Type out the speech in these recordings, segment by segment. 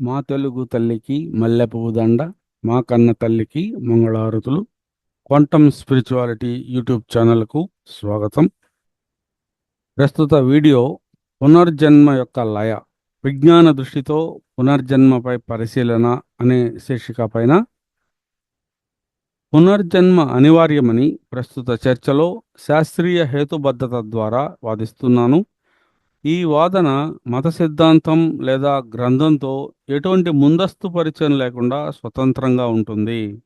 మా తెలుగు తల్లికి మల్లెపువ్వు దండ మా కన్న తల్లికి మంగళారతులు. క్వాంటమ్ స్పిరిచువాలిటీ యూట్యూబ్ ఛానల్కు స్వాగతం. ప్రస్తుత వీడియో పునర్జన్మ యొక్క లయ విజ్ఞాన దృష్టితో పునర్జన్మపై పరిశీలన అనే శీర్షిక పైన పునర్జన్మ అనివార్యమని ప్రస్తుత చర్చలో శాస్త్రీయ హేతుబద్ధత ద్వారా వాదిస్తున్నాను. ఈ వాదన మత సిద్ధాంతం లేదా గ్రంథంతో ఎటువంటి ముందస్తు పరిచయం లేకుండా స్వతంత్రంగా ఉంటుంది.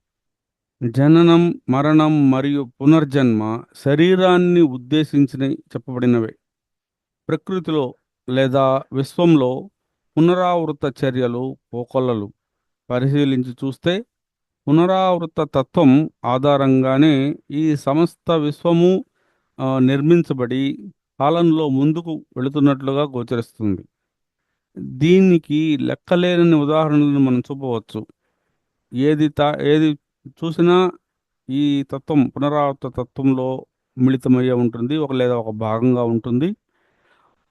జననం మరణం మరియు పునర్జన్మ శరీరాన్ని ఉద్దేశించి చెప్పబడినవే. ప్రకృతిలో లేదా విశ్వంలో పునరావృత చర్యలు పోకొల్లలు. పరిశీలించి చూస్తే పునరావృత తత్వం ఆధారంగానే ఈ సమస్త విశ్వము నిర్మించబడి కాలంలో ముందుకు వెళుతున్నట్లుగా గోచరిస్తుంది. దీనికి లెక్కలేనని ఉదాహరణలను మనం చూపవచ్చు. ఏది తా ఏది చూసినా ఈ తత్వం పునరావృత తత్వంలో మిళితమయ్యే ఉంటుంది ఒక లేదా ఒక భాగంగా ఉంటుంది.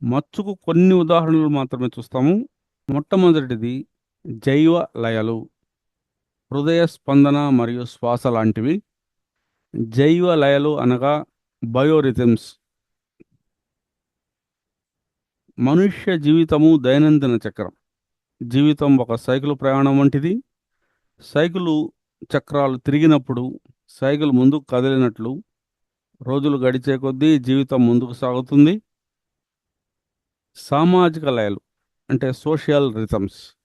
మచ్చుకు కొన్ని ఉదాహరణలు మాత్రమే చూస్తాము. మొట్టమొదటిది జైవ లయలు హృదయ స్పందన మరియు శ్వాస లాంటివి. జైవ లయలు అనగా బయోరిథమ్స్ మనుష్య జీవితము దైనందిన చక్రం. జీవితం ఒక సైకిల్ ప్రయాణం వంటిది. సైకిలు చక్రాలు తిరిగినప్పుడు సైకిల్ ముందుకు కదిలినట్లు రోజులు గడిచే కొద్దీ జీవితం ముందుకు సాగుతుంది. సామాజిక లయలు అంటే సోషల్ రిథమ్స్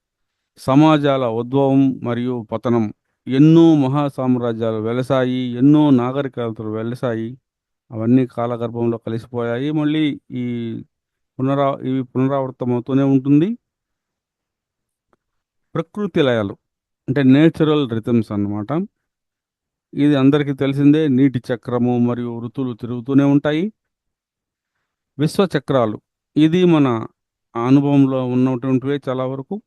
సమాజాల ఉద్భవం మరియు పతనం ఎన్నో మహా సామ్రాజ్యాలు వెలసాయి ఎన్నో నాగరికతలు వెలసాయి. అవన్నీ కాలగర్భంలో కలిసిపోయాయి. మళ్ళీ ఈ పునరా ఇవి పునరావృతమవుతూనే ఉంటుంది. ప్రకృతి లయాలు అంటే నేచురల్ రిథమ్స్ అన్నమాట. ఇది అందరికీ తెలిసిందే నీటి చక్రము మరియు ఋతువులు తిరుగుతూనే ఉంటాయి. విశ్వచక్రాలు ఇది మన అనుభవంలో ఉన్నటువంటివే చాలా వరకు.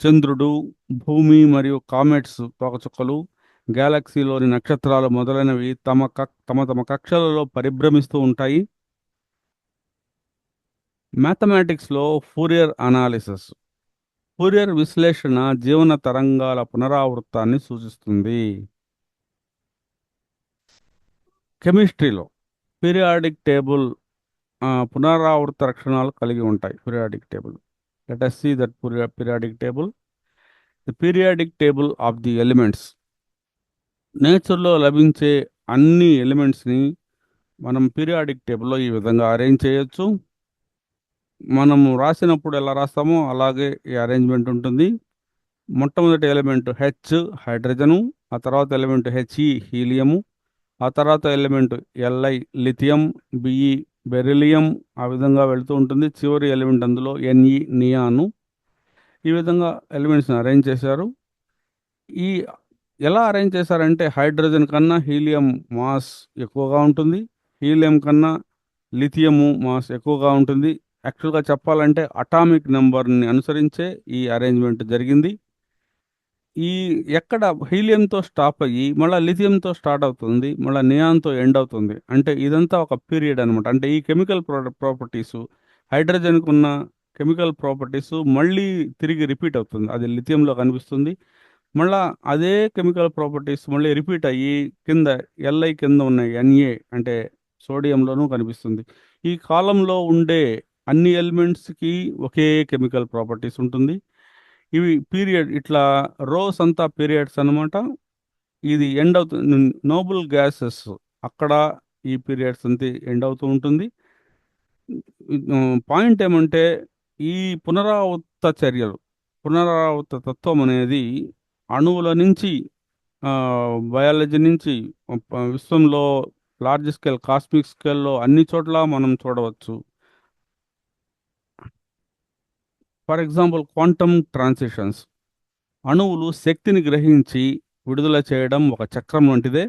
చంద్రుడు భూమి మరియు కామెట్స్ తోకచుక్కలు గ్యాలక్సీలోని నక్షత్రాలు మొదలైనవి తమ కక్ తమ తమ కక్షలలో పరిభ్రమిస్తూ ఉంటాయి. మ్యాథమెటిక్స్లో ఫూరియర్ అనాలిసిస్ ఫూరియర్ విశ్లేషణ జీవన తరంగాల పునరావృతాన్ని సూచిస్తుంది. కెమిస్ట్రీలో పీరియాడిక్ టేబుల్ పునరావృత లక్షణాలు కలిగి ఉంటాయి. Periodic table. Let us see that periodic table. The periodic table of the elements నేచర్లో లభించే అన్ని ఎలిమెంట్స్ని మనం పీరియాడిక్ టేబుల్లో ఈ విధంగా అరేంజ్ చేయొచ్చు. మనము రాసినప్పుడు ఎలా రాస్తామో అలాగే ఈ అరేంజ్మెంట్ ఉంటుంది. మొట్టమొదటి ఎలిమెంట్ హెచ్ హైడ్రోజను ఆ తర్వాత ఎలిమెంట్ హెచ్ఈ హీలియము ఆ తర్వాత element LI lithium BE beryllium ఆ విధంగా వెళుతూ ఉంటుంది. చివరి ఎలిమెంట్ అందులో ఎన్ఈ నియాను ఈ విధంగా ఎలిమెంట్స్ని అరేంజ్ చేశారు. ఈ ఎలా అరేంజ్ చేశారంటే హైడ్రోజన్ కన్నా హీలియం మాస్ ఎక్కువగా ఉంటుంది. హీలియం కన్నా లిథియము మాస్ ఎక్కువగా ఉంటుంది. యాక్చువల్గా చెప్పాలంటే అటామిక్ నెంబర్ని అనుసరించే ఈ అరేంజ్మెంట్ జరిగింది. ఈ ఎక్కడ హీలియంతో స్టాప్ అయ్యి మళ్ళీ లిథియంతో స్టార్ట్ అవుతుంది మళ్ళీ నియాన్తో ఎండ్ అవుతుంది. అంటే ఇదంతా ఒక పీరియడ్ అనమాట అంటే ఈ కెమికల్ ప్రాపర్టీస్ హైడ్రోజన్కు ఉన్న కెమికల్ ప్రాపర్టీస్ మళ్ళీ తిరిగి రిపీట్ అవుతుంది. అది లిథియంలో కనిపిస్తుంది. మళ్ళా అదే కెమికల్ ప్రాపర్టీస్ మళ్ళీ రిపీట్ అయ్యి కింద ఎల్ఐ కింద ఉన్న ఎన్ఏ అంటే సోడియంలోనూ కనిపిస్తుంది. ఈ కాలంలో ఉండే అన్ని ఎలిమెంట్స్కి ఒకే కెమికల్ ప్రాపర్టీస్ ఉంటుంది. ఇవి పీరియడ్ ఇట్లా రోస్ అంతా పీరియడ్స్ అనమాట ఇది ఎండ్ అవుతుంది నోబుల్ గ్యాసెస్ అక్కడ ఈ పీరియడ్స్ అంతా ఎండ్ అవుతూ ఉంటుంది. పాయింట్ ఏమంటే ఈ పునరావృత చర్యలు పునరావృత తత్వం అనేది అణువుల నుంచి బయాలజీ నుంచి విశ్వంలో లార్జ్ స్కేల్ కాస్మిక్ స్కేల్లో అన్ని చోట్ల మనం చూడవచ్చు. ఫర్ ఎగ్జాంపుల్ క్వాంటమ్ ట్రాన్సిషన్స్ అణువులు శక్తిని గ్రహించి విడుదల చేయడం ఒక చక్రం వంటిదే.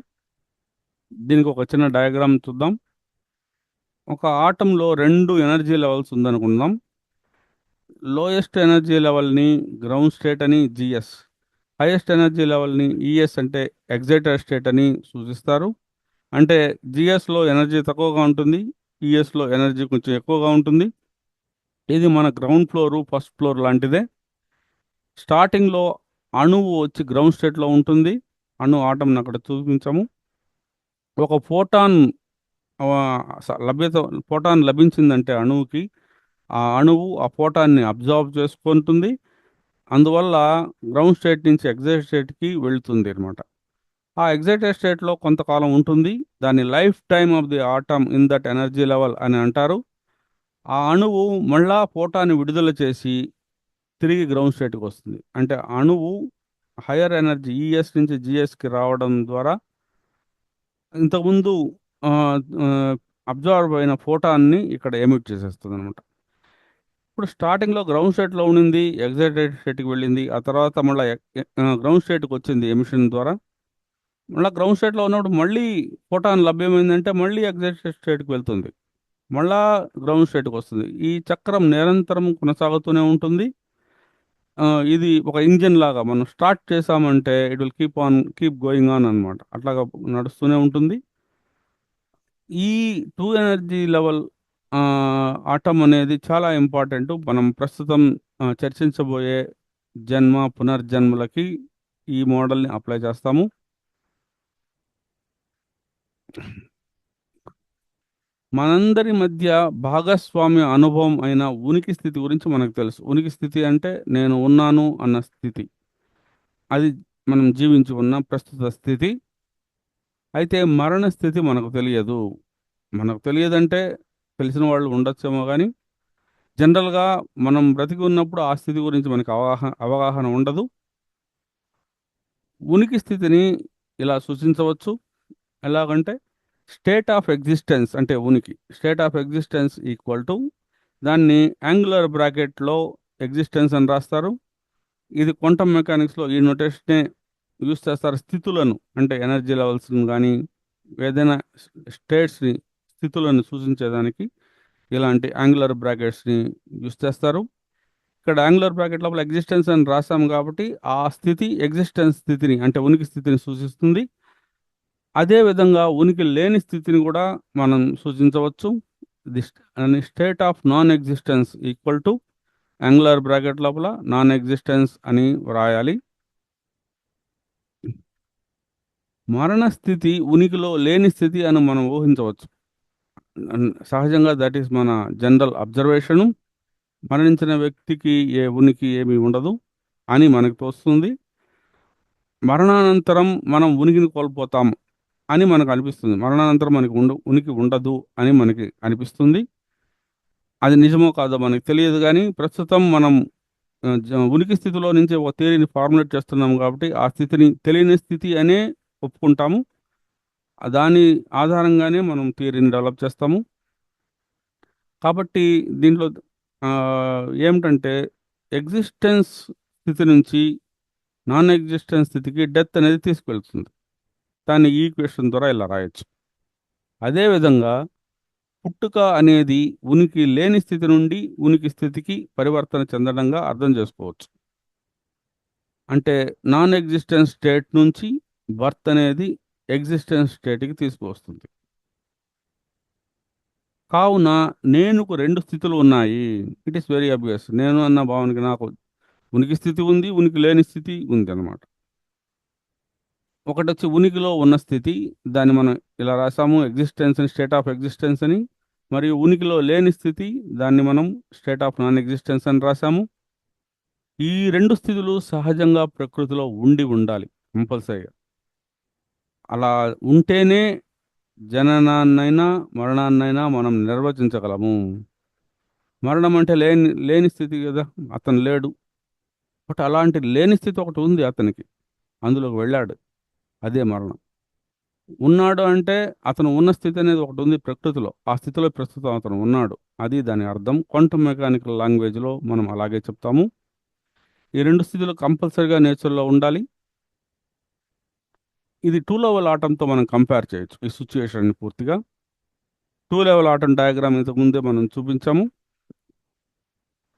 దీనికి ఒక చిన్న డయాగ్రామ్ చూద్దాం. ఒక ఆటంలో రెండు ఎనర్జీ లెవెల్స్ ఉందనుకుందాం. లోయెస్ట్ ఎనర్జీ లెవెల్ని గ్రౌండ్ స్టేట్ అని జిఎస్ హైయెస్ట్ ఎనర్జీ లెవెల్ని ఈఎస్ అంటే ఎగ్జైటర్ స్టేట్ అని సూచిస్తారు. అంటే జిఎస్లో ఎనర్జీ తక్కువగా ఉంటుంది ఈఎస్లో ఎనర్జీ కొంచెం ఎక్కువగా ఉంటుంది. ఇది మన గ్రౌండ్ ఫ్లోరు ఫస్ట్ ఫ్లోర్ లాంటిదే. స్టార్టింగ్లో అణువు వచ్చి గ్రౌండ్ స్టేట్లో ఉంటుంది. అణు ఆటంని అక్కడ చూపించాము. ఒక ఫోటాన్ స- లభ్యత ఫోటాన్ లభించిందంటే అణువుకి. ఆ అణువు ఆ ఫోటాన్ని అబ్జర్వ్ చేసుకుంటుంది. అందువల్ల గ్రౌండ్ స్టేట్ నుంచి ఎగ్జైట్ స్టేట్కి వెళుతుంది అనమాట ఆ ఎగ్జైటెడ్ స్టేట్లో కొంతకాలం ఉంటుంది. దాన్ని lifetime of the atom in that energy level అని అంటారు. ఆ అణువు మళ్ళా ఫోటాన్ని విడుదల చేసి తిరిగి గ్రౌండ్ స్టేట్కి వస్తుంది. అంటే అణువు హయ్యర్ ఎనర్జీ ఈఎస్ నుంచి జిఎస్కి రావడం ద్వారా ఇంతకుముందు అబ్జర్వ్ అయిన ఫోటాన్ని ఇక్కడ ఎమిట్ చేసేస్తుంది అనమాట ఇప్పుడు స్టార్టింగ్లో గ్రౌండ్ స్టేట్లో ఉండింది ఎగ్జైటెడ్ స్టేట్కి వెళ్ళింది ఆ తర్వాత మళ్ళీ గ్రౌండ్ స్టేట్కి వచ్చింది ఎమిషన్ ద్వారా. మళ్ళీ గ్రౌండ్ స్టేట్లో ఉన్నప్పుడు మళ్ళీ ఫోటాన్ లభ్యమైందంటే మళ్ళీ ఎగ్జైటెడ్ స్టేట్కి వెళ్తుంది. మళ్ళా గ్రౌండ్ స్టేట్కి వస్తుంది. ఈ చక్రం నిరంతరం కొనసాగుతూనే ఉంటుంది. ఇది ఒక ఇంజిన్ లాగా మనం స్టార్ట్ చేసామంటే it will keep on keep going on అనమాట అట్లాగా నడుస్తూనే ఉంటుంది. ఈ టూ ఎనర్జీ లెవెల్ ఆటం అనేది చాలా ఇంపార్టెంట్. మనం ప్రస్తుతం చర్చించబోయే జన్మ పునర్జన్మలకి ఈ మోడల్ని అప్లై చేస్తాము. మనందరి మధ్య భాగస్వామ్య అనుభవం అయిన ఉనికి స్థితి గురించి మనకు తెలుసు. ఉనికి స్థితి అంటే నేను ఉన్నాను అన్న స్థితి. అది మనం జీవించి ఉన్న ప్రస్తుత స్థితి. అయితే మరణ స్థితి మనకు తెలియదు. మనకు తెలియదంటే తెలిసిన వాళ్ళు ఉండొచ్చేమో కానీ జనరల్గా మనం బ్రతికి ఉన్నప్పుడు ఆ స్థితి గురించి మనకి అవగాహన అవగాహన ఉండదు. ఉనికి స్థితిని ఇలా సూచించవచ్చు. ఎలాగంటే స్టేట్ ఆఫ్ ఎగ్జిస్టెన్స్ అంటే ఉనికి. State of existence equal to దాన్ని యాంగులర్ బ్రాకెట్లో ఎగ్జిస్టెన్స్ అని రాస్తారు. ఇది క్వాంటమ్ మెకానిక్స్లో ఈ నోటేషనే యూస్ చేస్తారు స్థితులను అంటే ఎనర్జీ లెవెల్స్ని కానీ ఏదైనా స్టేట్స్ని స్థితులను సూచించేదానికి ఇలాంటి యాంగులర్ బ్రాకెట్స్ని యూస్ చేస్తారు. ఇక్కడ యాంగులర్ బ్రాకెట్ లోపల ఎగ్జిస్టెన్స్ అని రాసాం కాబట్టి ఆ స్థితి ఎగ్జిస్టెన్స్ స్థితిని అంటే ఉనికి స్థితిని సూచిస్తుంది. అదే విధంగా ఉనికి లేని స్థితిని కూడా మనం సూచించవచ్చు. The state of non existence equal to angular bracket లోపల నాన్ ఎగ్జిస్టెన్స్ అని వ్రాయాలి. మరణ స్థితి ఉనికిలో లేని స్థితి అని మనం ఊహించవచ్చు. సహజంగా దట్ ఈస్ మన జనరల్ అబ్జర్వేషను మరణించిన వ్యక్తికి ఏ ఉనికి ఏమీ ఉండదు అని మనకు తోస్తుంది. మరణానంతరం మనం ఉనికిని కోల్పోతాం. అని మనకు అనిపిస్తుంది. మరణానంతరం మనకి ఉండు ఉనికి ఉండదు అని మనకి అనిపిస్తుంది. అది నిజమో కాదో మనకి తెలియదు కానీ ప్రస్తుతం మనం ఉనికి స్థితిలో నుంచి ఒక థియరీని ఫార్ములేట్ చేస్తున్నాం కాబట్టి ఆ స్థితిని తెలియని స్థితి అనే ఒప్పుకుంటాము. దాని ఆధారంగానే మనం థియరీని డెవలప్ చేస్తాము. కాబట్టి దీంట్లో ఏమిటంటే ఎగ్జిస్టెన్స్ స్థితి నుంచి నాన్ ఎగ్జిస్టెన్స్ స్థితికి డెత్ అనేది తీసుకువెళ్తుంది దాన్ని ఈక్వేషన్ ద్వారా ఇలా రాయొచ్చు. అదేవిధంగా పుట్టుక అనేది ఉనికి లేని స్థితి నుండి ఉనికి స్థితికి పరివర్తన చెందడంగా అర్థం చేసుకోవచ్చు. అంటే నాన్ ఎగ్జిస్టెన్స్ స్టేట్ నుంచి బర్త్ అనేది ఎగ్జిస్టెన్స్ స్టేట్కి తీసుకువస్తుంది. కావున నేనుకు రెండు స్థితులు ఉన్నాయి. ఇట్ ఈస్ వెరీ అబ్వియస్ నేను అన్న భావనకి నాకు ఉనికి స్థితి ఉంది ఉనికి లేని స్థితి ఉంది అనమాట ఒకటి వచ్చి ఉనికిలో ఉన్న స్థితి దాన్ని మనం ఇలా రాసాము. ఎగ్జిస్టెన్స్ అని స్టేట్ ఆఫ్ ఎగ్జిస్టెన్స్ అని. మరియు ఉనికిలో లేని స్థితి దాన్ని మనం స్టేట్ ఆఫ్ నాన్ ఎగ్జిస్టెన్స్ అని రాసాము. ఈ రెండు స్థితులు సహజంగా ప్రకృతిలో ఉండి ఉండాలి కంపల్సరీగా అలా ఉంటేనే జననాన్నైనా మరణాన్నైనా మనం నిర్వచించగలము. మరణం అంటే లేని లేని స్థితి కదా అతను లేడు. బట్ అలాంటి లేని స్థితి ఒకటి ఉంది అతనికి. అందులోకి వెళ్ళాడు. అదే మరణం. ఉన్నాడు అంటే అతను ఉన్న స్థితి అనేది ఒకటి ఉంది ప్రకృతిలో. ఆ స్థితిలో ప్రస్తుతం అతను ఉన్నాడు. అది దాని అర్థం. క్వాంటమ్ మెకానికల్ లాంగ్వేజ్లో మనం అలాగే చెప్తాము. ఈ రెండు స్థితులు కంపల్సరిగా నేచర్లో ఉండాలి. ఇది టూ లెవెల్ ఆటంతో మనం కంపేర్ చేయొచ్చు ఈ సిచ్యుయేషన్ని పూర్తిగా. టూ లెవెల్ ఆటం డయాగ్రామ్ ఇంతకు ముందే మనం చూపించాము.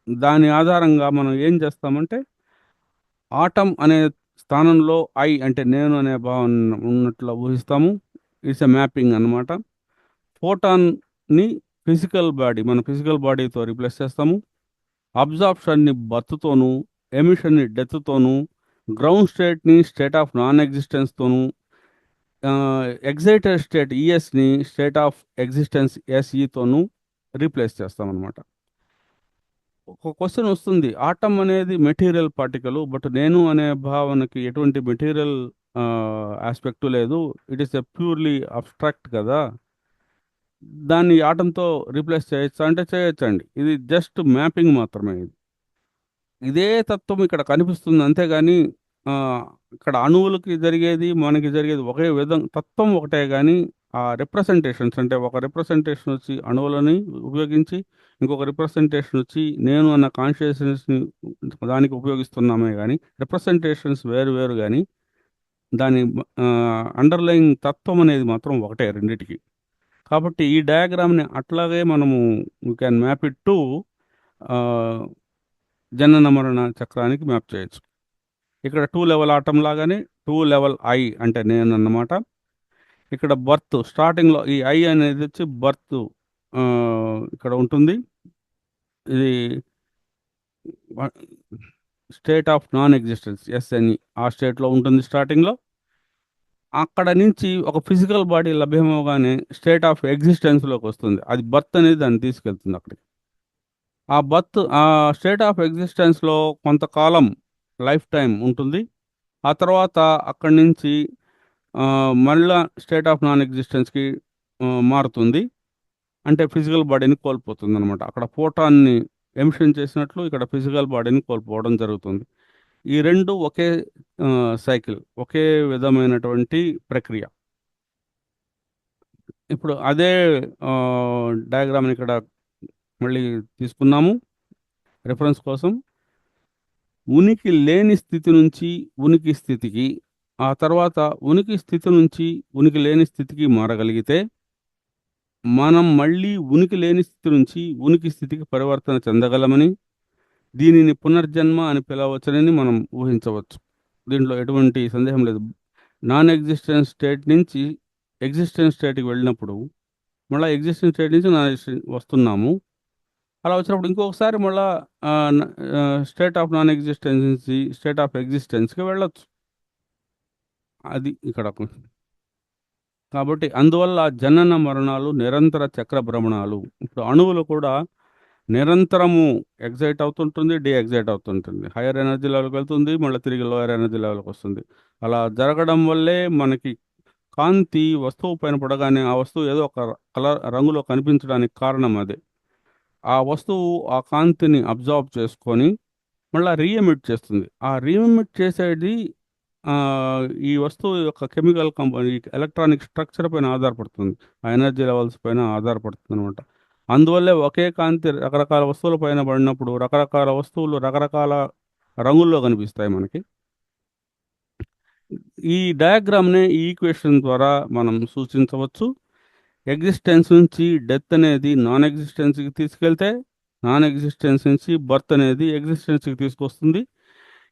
దాని ఆధారంగా మనం ఏం చేస్తామంటే ఆటం అనే స్థానంలో ఐ అంటే నేను అనే భావన ఉన్నట్లు ఊహిస్తాము. ఇట్స్ ఎ మ్యాపింగ్ అనమాట ఫోటాన్ని ఫిజికల్ బాడీ మన ఫిజికల్ బాడీతో రీప్లేస్ చేస్తాము. అబ్జార్ప్షన్ని బర్త్తోను ఎమిషన్ని డెత్తోను గ్రౌండ్ స్టేట్ని స్టేట్ ఆఫ్ నాన్ ఎగ్జిస్టెన్స్తోను ఎగ్జైటెడ్ స్టేట్ ఈఎస్ని స్టేట్ ఆఫ్ ఎగ్జిస్టెన్స్ ఎస్ఈతోనూ రీప్లేస్ చేస్తామన్నమాట. ఒక క్వశ్చన్ వస్తుంది. ఆటం అనేది మెటీరియల్ పార్టికల్ బట్ నేను అనే భావనకి ఎటువంటి మెటీరియల్ ఆస్పెక్ట్ లేదు. It is a purely abstract కదా. దాన్ని ఆటంతో రీప్లేస్ చేయొచ్చా అంటే చేయొచ్చండి. ఇది జస్ట్ మ్యాపింగ్ మాత్రమే ఇది. ఇదే తత్వం ఇక్కడ కనిపిస్తుంది. అంతేగాని ఇక్కడ అణువులకి జరిగేది మనకి జరిగేది ఒకే విధం తత్వం ఒకటే కానీ ఆ రిప్రజెంటేషన్స్ అంటే ఒక రిప్రజెంటేషన్ వచ్చి అణువులని ఉపయోగించి ఇంకొక రిప్రజెంటేషన్ వచ్చి నేను అన్న కాన్షియస్నెస్ని దానికి ఉపయోగిస్తున్నామే కానీ రిప్రజెంటేషన్స్ వేరు వేరు కానీ దాని అండర్లయింగ్ తత్వం అనేది మాత్రం ఒకటే రెండిటికి. కాబట్టి ఈ డయాగ్రామ్ని అట్లాగే మనము you can map it to జనన మరణ చక్రానికి మ్యాప్ చేయొచ్చు. ఇక్కడ టూ లెవెల్ ఆటం లాగానే టూ లెవెల్ ఐ అంటే నేను అన్నమాట ఇక్కడ బర్త్ స్టార్టింగ్లో ఈ ఐ అనేది వచ్చి బర్త్ ఇక్కడ ఉంటుంది. ఇది state of non existence SNE ఆ స్టేట్లో ఉంటుంది స్టార్టింగ్లో. అక్కడ నుంచి ఒక ఫిజికల్ బాడీ లభ్యమవగానే స్టేట్ ఆఫ్ ఎగ్జిస్టెన్స్లోకి వస్తుంది. అది బర్త్ అనేది దాన్ని తీసుకెళ్తుంది అక్కడికి. ఆ బర్త్ ఆ స్టేట్ ఆఫ్ ఎగ్జిస్టెన్స్లో కొంతకాలం లైఫ్ టైం ఉంటుంది. ఆ తర్వాత అక్కడి నుంచి మళ్ళా స్టేట్ ఆఫ్ నాన్ ఎగ్జిస్టెన్స్కి మారుతుంది. అంటే ఫిజికల్ బాడీని కోల్పోతుంది అనమాట అక్కడ ఫోటాన్ని ఎమిషన్ చేసినట్లు ఇక్కడ ఫిజికల్ బాడీని కోల్పోవడం జరుగుతుంది. ఈ రెండు ఒకే సైకిల్ ఒకే విధమైనటువంటి ప్రక్రియ. ఇప్పుడు అదే డయాగ్రామ్ని ఇక్కడ మళ్ళీ తీసుకున్నాము. రిఫరెన్స్ కోసం. ఉనికి లేని స్థితి నుంచి ఉనికి స్థితికి ఆ తర్వాత ఉనికి స్థితి నుంచి ఉనికి లేని స్థితికి మారగలిగితే మనం మళ్ళీ ఉనికి లేని స్థితి నుంచి ఉనికి స్థితికి పరివర్తన చెందగలమని దీనిని పునర్జన్మ అని పిలవచ్చని మనం ఊహించవచ్చు. దీంట్లో ఎటువంటి సందేహం లేదు. నాన్ ఎగ్జిస్టెన్స్ స్టేట్ నుంచి ఎగ్జిస్టెన్స్ స్టేట్కి వెళ్ళినప్పుడు మళ్ళీ ఎగ్జిస్టెన్స్ స్టేట్ నుంచి నాన్ వస్తున్నాము. అలా వచ్చినప్పుడు ఇంకొకసారి మళ్ళీ స్టేట్ ఆఫ్ నాన్ ఎగ్జిస్టెన్స్ నుంచి స్టేట్ ఆఫ్ ఎగ్జిస్టెన్స్కి వెళ్ళొచ్చు. అది ఇక్కడ కాబట్టి అందువల్ల జనన మరణాలు నిరంతర చక్ర భ్రమణాలు ఇప్పుడు అణువులు కూడా నిరంతరము ఎగ్జైట్ అవుతుంటుంది డీ ఎగ్జైట్ అవుతుంటుంది. హైయర్ ఎనర్జీ లెవెల్కి వెళ్తుంది మళ్ళీ తిరిగి లోయర్ ఎనర్జీ లెవెల్కి వస్తుంది. అలా జరగడం వల్లే మనకి కాంతి వస్తువు పైన పడగానే ఆ వస్తువు ఏదో ఒక కలర్ రంగులో కనిపించడానికి కారణం అదే. ఆ వస్తువు ఆ కాంతిని అబ్జర్వ్ చేసుకొని మళ్ళీ రీఎమిట్ చేస్తుంది. ఆ రీఎమిట్ చేసేది ఈ వస్తువు యొక్క కెమికల్ కంపనీ ఎలక్ట్రానిక్ స్ట్రక్చర్ పైన ఆధారపడుతుంది. ఆ ఎనర్జీ లెవెల్స్ పైన ఆధారపడుతుంది అనమాట అందువల్లే ఒకే కాంతి రకరకాల వస్తువుల పైన పడినప్పుడు రకరకాల వస్తువులు రకరకాల రంగుల్లో కనిపిస్తాయి మనకి. ఈ డయాగ్రామ్నే ఈ ఈక్వేషన్ ద్వారా మనం సూచించవచ్చు. ఎగ్జిస్టెన్స్ నుంచి డెత్ అనేది నాన్ ఎగ్జిస్టెన్స్కి తీసుకెళ్తే నాన్ ఎగ్జిస్టెన్స్ నుంచి బర్త్ అనేది ఎగ్జిస్టెన్స్కి తీసుకొస్తుంది.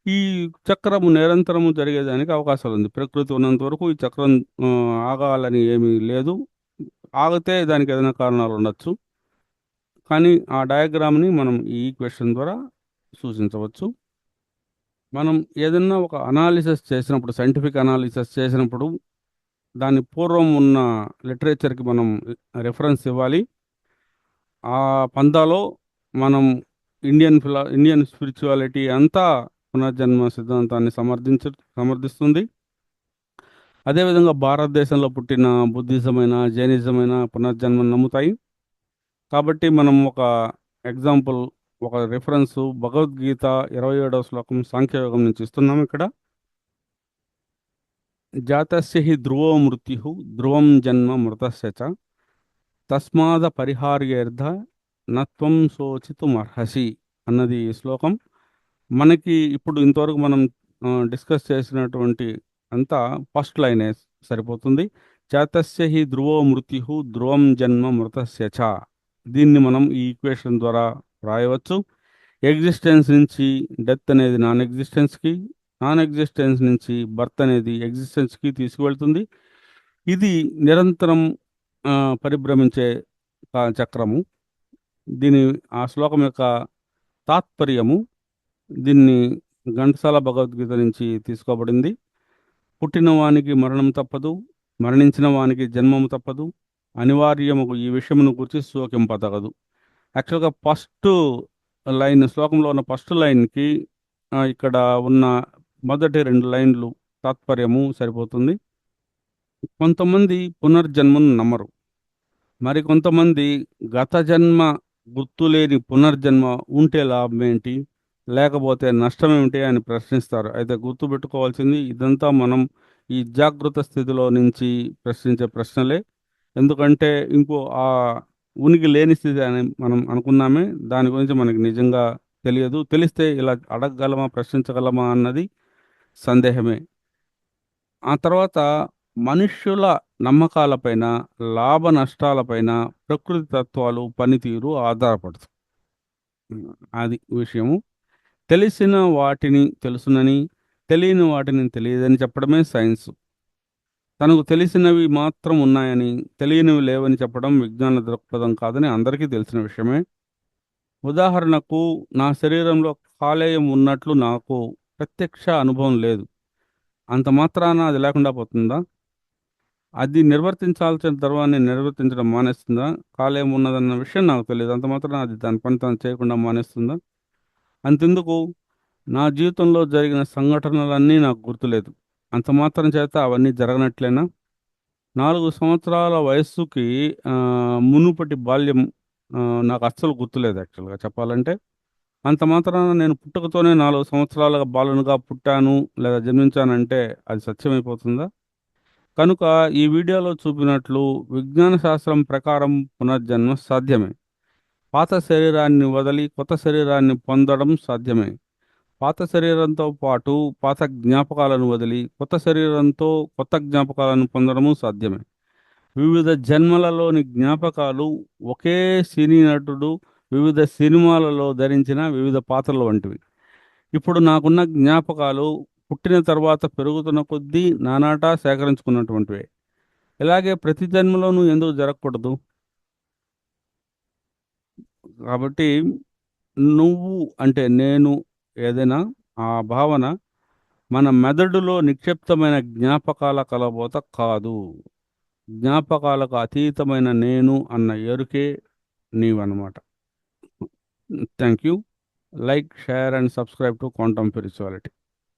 ఈ చక్రము నిరంతరము జరిగేదానికి అవకాశాలు ఉంది ప్రకృతి ఉన్నంత వరకు ఈ చక్రం ఆగాలని ఏమీ లేదు. ఆగితే దానికి ఏదైనా కారణాలు ఉండొచ్చు. కానీ ఆ డయాగ్రామ్ని మనం ఈ ఈక్వేషన్ ద్వారా సూచించవచ్చు. మనం ఏదైనా ఒక అనాలిసిస్ చేసినప్పుడు సైంటిఫిక్ అనాలిసిస్ చేసినప్పుడు దాని పూర్వం ఉన్న లిటరేచర్కి మనం రెఫరెన్స్ ఇవ్వాలి. ఆ పందాలో మనం ఇండియన్ ఫిలా ఇండియన్ స్పిరిచువాలిటీ అంతా పునర్జన్మ సిద్ధాంతాన్ని సమర్థించ సమర్థిస్తుంది. అదేవిధంగా భారతదేశంలో పుట్టిన బుద్ధిజమైన జైనిజమైన పునర్జన్మ నమ్ముతాయి. కాబట్టి మనం ఒక ఎగ్జాంపుల్ ఒక రిఫరెన్స్ భగవద్గీత ఇరవై ఏడవ శ్లోకం సాంఖ్యయోగం నుంచి ఇస్తున్నాం ఇక్కడ. జాతస్య హి ధ్రువో మృత్యు ధ్రువం జన్మ మృతస్య చ. తస్మాద పరిహార్యర్థ నత్వం శోచితుమర్హసి అన్నది ఈ శ్లోకం. మనకి ఇప్పుడు ఇంతవరకు మనం డిస్కస్ చేసినటువంటి అంతా ఫస్ట్ లైనే సరిపోతుంది. చేతస్య హి ధ్రువో మృత్యు ధ్రువం జన్మ మృతస్య చ. దీన్ని మనం ఈ ఈక్వేషన్ ద్వారా రాయవచ్చు. ఎగ్జిస్టెన్స్ నుంచి డెత్ అనేది నాన్ ఎగ్జిస్టెన్స్కి నాన్ ఎగ్జిస్టెన్స్ నుంచి బర్త్ అనేది ఎగ్జిస్టెన్స్కి తీసుకువెళ్తుంది. ఇది నిరంతరం పరిభ్రమించే చక్రము. దీని ఆ శ్లోకం యొక్క తాత్పర్యము దీన్ని ఘంటసాల భగవద్గీత నుంచి తీసుకోబడింది. పుట్టిన వానికి మరణం తప్పదు మరణించిన వానికి జన్మము తప్పదు అనివార్యము ఈ విషయమును గురించి శోకింపదగదు. యాక్చువల్గా ఫస్ట్ లైన్ శ్లోకంలో ఉన్న ఫస్ట్ లైన్కి ఇక్కడ ఉన్న మొదటి రెండు లైన్లు తాత్పర్యము సరిపోతుంది. కొంతమంది పునర్జన్మను నమ్మరు. మరి కొంతమంది గత జన్మ గుర్తులేని పునర్జన్మ ఉంటే లాభం ఏంటి లేకపోతే నష్టం ఏమిటి అని ప్రశ్నిస్తారు. అయితే గుర్తుపెట్టుకోవాల్సింది ఇదంతా మనం ఈ జాగృత స్థితిలో నుంచి ప్రశ్నించే ప్రశ్నలే. ఎందుకంటే ఇంకో ఆ ఉనికి లేని స్థితి అని మనం అనుకున్నామే. దాని గురించి మనకి నిజంగా తెలియదు. తెలిస్తే ఇలా అడగగలమా ప్రశ్నించగలమా అన్నది సందేహమే. ఆ తర్వాత మనుష్యుల నమ్మకాలపైన లాభ నష్టాలపైన ప్రకృతి తత్వాలు పనితీరు ఆధారపడుతుంది అది విషయము. తెలిసిన వాటిని తెలుసునని తెలియని వాటిని తెలియదని చెప్పడమే సైన్స్. తనకు తెలిసినవి మాత్రం ఉన్నాయని తెలియనివి లేవని చెప్పడం విజ్ఞాన దృక్పథం కాదని అందరికీ తెలిసిన విషయమే. ఉదాహరణకు నా శరీరంలో కాలేయం ఉన్నట్లు నాకు ప్రత్యక్ష అనుభవం లేదు. అంత మాత్రాన అది లేకుండా పోతుందా? అది నిర్వర్తించాల్సిన ధర్మాన్ని నిర్వర్తించడం మానేస్తుందా? కాలేయం ఉన్నదన్న విషయం నాకు తెలియదు. అంత మాత్రాన అది దాని పని తను చేయకుండా మానేస్తుందా? అంతెందుకు? నా జీవితంలో జరిగిన సంఘటనలన్నీ నాకు గుర్తులేదు. అంత మాత్రం చేత అవన్నీ జరగనట్లేనా? నాలుగు సంవత్సరాల వయస్సుకి మునుపటి బాల్యం నాకు అస్సలు గుర్తులేదు యాక్చువల్గా చెప్పాలంటే. అంత మాత్రాన నేను పుట్టుకతోనే నాలుగు సంవత్సరాలుగా బాలునుగా పుట్టాను లేదా జన్మించానంటే అది సత్యమైపోతుందా? కనుక ఈ వీడియోలో చూపినట్లు విజ్ఞాన శాస్త్రం ప్రకారం పునర్జన్మ సాధ్యమే. పాత శరీరాన్ని వదిలి కొత్త శరీరాన్ని పొందడం సాధ్యమే. పాత శరీరంతో పాటు పాత జ్ఞాపకాలను వదిలి కొత్త శరీరంతో కొత్త జ్ఞాపకాలను పొందడము సాధ్యమే. వివిధ జన్మలలోని జ్ఞాపకాలు ఒకే సినీ నటుడు వివిధ సినిమాలలో ధరించిన వివిధ పాత్రలు వంటివి. ఇప్పుడు నాకున్న జ్ఞాపకాలు పుట్టిన తర్వాత పెరుగుతున్న కొద్దీ నానాటా సేకరించుకున్నటువంటివే. ఇలాగే ప్రతి జన్మలోనూ ఎందుకు జరగకూడదు? కాబట్టి నువ్వు అంటే నేను ఏదైనా ఆ భావన మన మెదడులో నిక్షిప్తమైన జ్ఞాపకాల కలబోత కాదు. జ్ఞాపకాలకు అతీతమైన నేను అన్న ఎరుకే నీవన్నమాట. Thank you. Like share and subscribe to quantum spirituality.